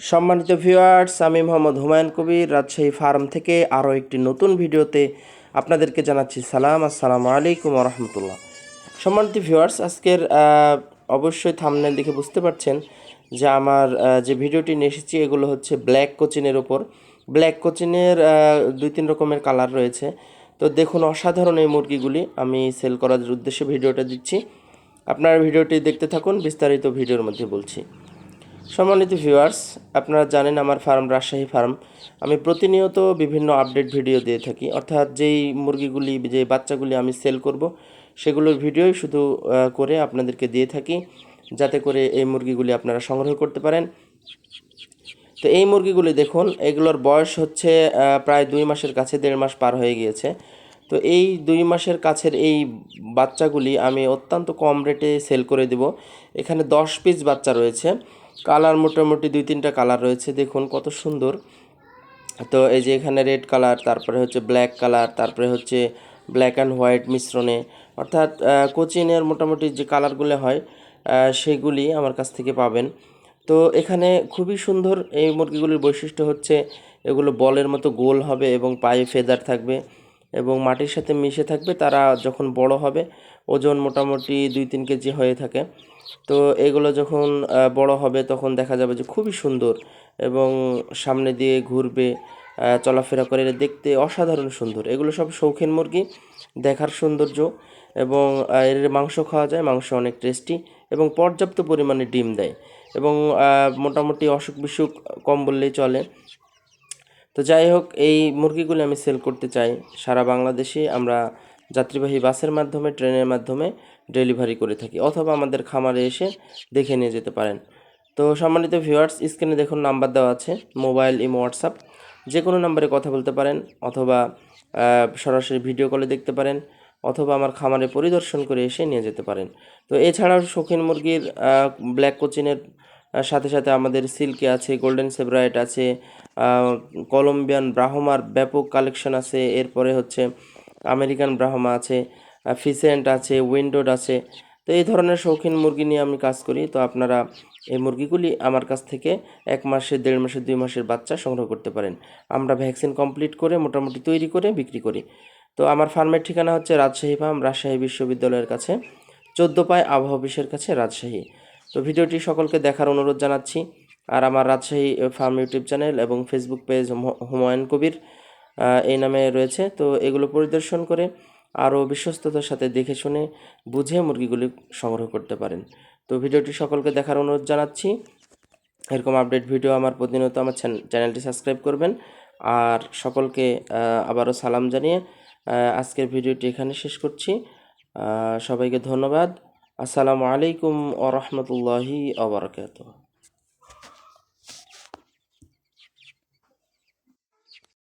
সম্মানিত ভিউয়ার্স আমি মোহাম্মদ হুমায়ুন কবির। রাজশাহী ফার্ম থেকে আরও একটি নতুন ভিডিওতে আপনাদেরকে জানাচ্ছি সালাম। আসসালামু আলাইকুম রহমতুল্লাহ সম্মানিত ভিউয়ার্স আজকের অবশ্যই থামনেল দেখে বুঝতে পারছেন যে আমার যে ভিডিওটি নিয়ে এসেছি, এগুলো হচ্ছে ব্ল্যাক কোচিনের ওপর ব্ল্যাক কোচিনের দুই তিন রকমের কালার রয়েছে। তো দেখুন, অসাধারণ এই মুরগিগুলি। আমি সেল করার উদ্দেশ্যে ভিডিওটা দিচ্ছি। আপনারা ভিডিওটি দেখতে থাকুন, বিস্তারিত ভিডিওর মধ্যে বলছি। সম্মানিত ভিউয়ার্স আপনারা জানেন আমার ফার্ম রাজশাহী ফার্ম। আমি প্রতিনিয়ত বিভিন্ন আপডেট ভিডিও দিয়ে থাকি। অর্থাৎ যেই মুরগিগুলি, যে বাচ্চাগুলি আমি সেল করব, সেগুলোর ভিডিওই শুধু করে আপনাদেরকে দিয়ে থাকি, যাতে করে এই মুরগিগুলি আপনারা সংগ্রহ করতে পারেন। তো এই মুরগিগুলি দেখুন, এগুলোর বয়স হচ্ছে প্রায় দুই মাসের কাছে, দেড় মাস পার হয়ে গিয়েছে। তো এই দুই মাসের কাছের এই বাচ্চাগুলি আমি অত্যন্ত কম রেটে সেল করে দেব। এখানে দশ পিস বাচ্চা রয়েছে। কালার মোটামুটি দুই তিনটা কালার রয়েছে। দেখুন কত সুন্দর। তো এই যে এখানে রেড কালার তারপরে হচ্ছে ব্ল্যাক কালার তারপরে হচ্ছে ব্ল্যাক অ্যান্ড হোয়াইট মিশ্রণে। অর্থাৎ কোচিনের মোটামুটি যে কালারগুলো হয় সেগুলি আমার কাছ থেকে পাবেন। তো এখানে খুবই সুন্দর এই মুরগিগুলির বৈশিষ্ট্য হচ্ছে, এগুলো বলের মতো গোল হবে এবং পায়ে ফেদার থাকবে। এবং মাটির সাথে মিশে থাকবে, তারা যখন বড় হবে, ওজন মোটামুটি দুই তিন কেজি হয়ে থাকে। তো এগুলো যখন বড় হবে, তখন দেখা যাবে যে খুবই সুন্দর এবং সামনে দিয়ে ঘুরবে চলাফেরা করে দেখতে অসাধারণ সুন্দর। এগুলো সব শৌখিন মুরগি, দেখার সৌন্দর্য এবং এর মাংস খাওয়া যায়, মাংস অনেক টেস্টি এবং পর্যাপ্ত পরিমাণে ডিম দেয় এবং মোটামুটি অসুখ বিসুখ কম বললেই চলে। তো যাই হোক, এই মুরগিগুলো আমি সেল করতে চাই। সারা বাংলাদেশে আমরা যাত্রীবাহী বাসের মাধ্যমে, ট্রেনের মাধ্যমে ডেলিভারি করে থাকি অথবা আমাদের খামারে এসে দেখে নিয়ে যেতে পারেন। তো সম্মানিত ভিউয়ার্স স্ক্রিনে দেখুন নাম্বার দেওয়া আছে মোবাইল ইমো হোয়াটসঅ্যাপ যে কোনো নাম্বারে কথা বলতে পারেন অথবা সরাসরি ভিডিও কলে দেখতে পারেন অথবা আমার খামারে পরিদর্শন করে এসে নিয়ে যেতে পারেন। তো এছাড়াও শৌখিন মুরগির ব্ল্যাক কোচিনের সাথে সাথে আমাদের সিল্কি আছে গোল্ডেন সেব্রাইট আছে কলম্বিয়ান ব্রাহ্মার ব্যাপক কালেকশন আছে, এরপরে হচ্ছে আমেরিকান ব্রাহ্মা আছে ফিসেন্ট আছে, উইন্ডোড আছে। তো এই ধরনের শৌখিন মুরগি নিয়ে আমি কাজ করি, তো আপনারা এই মুরগিগুলি আমার কাছ থেকে এক মাসে, দেড় মাসে, দুই মাসের বাচ্চা সংগ্রহ করতে পারেন। আমরা ভ্যাকসিন কমপ্লিট করে, মোটামুটি তৈরি করে, বিক্রি করি। তো আমার ফার্মের ঠিকানা হচ্ছে রাজশাহী ফার্ম, রাজশাহী বিশ্ববিদ্যালয়ের কাছে, চোদ্দ পায় আবহাওয়া অফিসের কাছে রাজশাহী। তো ভিডিওটি সকলকে দেখার অনুরোধ জানাচ্ছি। আর আমার রাজশাহী ফার্ম ইউটিউব চ্যানেল এবং ফেসবুক পেজ হুমায়ুন কবির এই নামে রয়েছে। তো এগুলো পরিদর্শন করে আরও বিশ্বস্ততার সাথে দেখে শুনে বুঝে মুরগিগুলি সংগ্রহ করতে পারেন। তো ভিডিওটি সকলকে দেখার অনুরোধ জানাচ্ছি। এরকম আপডেট ভিডিও আমার প্রতিনিয়ত আমার চ্যানেলটি সাবস্ক্রাইব করবেন। আর সকলকে আবারও সালাম জানিয়ে আজকের ভিডিওটি এখানে শেষ করছি। সবাইকে ধন্যবাদ। আসসালামু আলাইকুম ও রহমতুল্লাহি আবরকাত